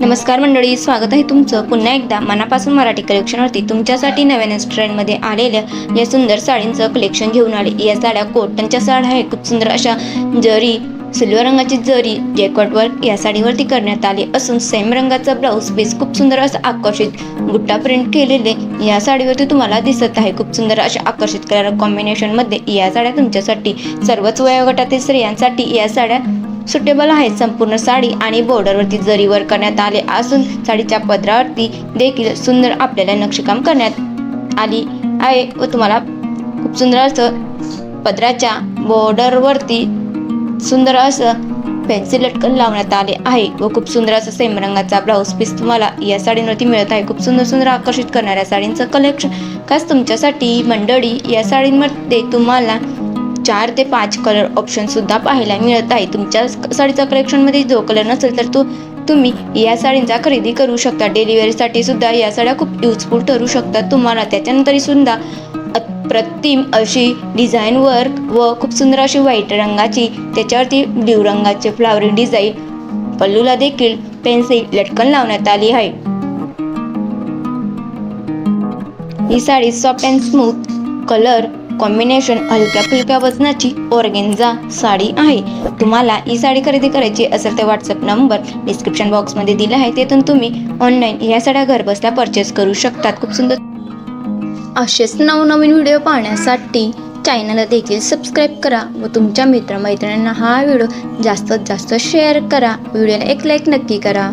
नमस्कार मंडळी स्वागत आहे तुमचं. पुन्हा एकदा मनापासून मराठी कलेक्शनवरती तुमच्यासाठी नव्यानेच ट्रेंडमध्ये आलेल्या या सुंदर साडींचं कलेक्शन घेऊन आले. या साड्या कोटनच्या साड्या आहे खूप सुंदर अशा जरी सिल्वर रंगाची जरी जेकॉट वर्क या साडीवरती करण्यात आली असून सेम रंगाचा ब्लाऊज पीस खूप सुंदर असं आकर्षित गुट्टा प्रिंट केलेले या साडीवरती तुम्हाला दिसत आहे. खूप सुंदर अशा आकर्षित कलर कॉम्बिनेशनमध्ये या साड्या तुमच्यासाठी सर्वच वयोगटातील स्त्रियांसाठी या साड्या सुटेबल आहेत संपूर्ण साडी आणि बॉर्डरवरती जरीवर करण्यात आले असून साडीच्या पदरावरती देखील सुंदर आपल्याला नक्षीकाम करण्यात आली आहे. व तुम्हाला खूप सुंदर असं पदराच्या बॉर्डरवरती सुंदर असं पेन्सिल लटकन लावण्यात आले आहे. व खूप सुंदर असं सेम रंगाचा ब्लाऊज पीस तुम्हाला या साडींवरती मिळत आहे. खूप सुंदर सुंदर आकर्षित करणाऱ्या साडींचं कलेक्शन खास तुमच्यासाठी मंडळी या साडींमध्ये तुम्हाला चार ते पाच कलर ऑप्शन सुद्धा पाहायला मिळत आहे. तुमच्या साडीचा कलेक्शनमध्ये जो कलर नसेल तर तो तुम्ही या साडींचा खरेदी करू शकता. डिलिव्हरीसाठी सुद्धा या साड्या खूप युजफुल ठरू शकतात तुम्हाला. त्याच्यानंतरही सुद्धा अप्रतिम अशी डिझाईन वर्क व खूप सुंदर अशी व्हाईट रंगाची त्याच्यावरती ब्ल्यू रंगाचे फ्लावरिंग डिझाईन पल्लूला देखील पेन्सिल लटकन लावण्यात आली आहे. ही sari soft and smooth colour combination हलक्या फुलक्या वजनाची ऑर्गेन्झा साडी आहे. तुम्हाला ही साडी खरेदी करायची असेल तर व्हॉट्सअप नंबर डिस्क्रिप्शन बॉक्समध्ये दिला आहे. तेथून तुम्ही ऑनलाईन ह्या साड्या घरबसल्या परचेस करू शकतात. खूप सुंदर. असेच नवनवीन व्हिडिओ पाहण्यासाठी चॅनलला देखील सबस्क्राईब करा व तुमच्या मित्रमैत्रिणींना हा व्हिडिओ जास्तीत जास्त शेअर करा. व्हिडिओला एक लाईक नक्की करा.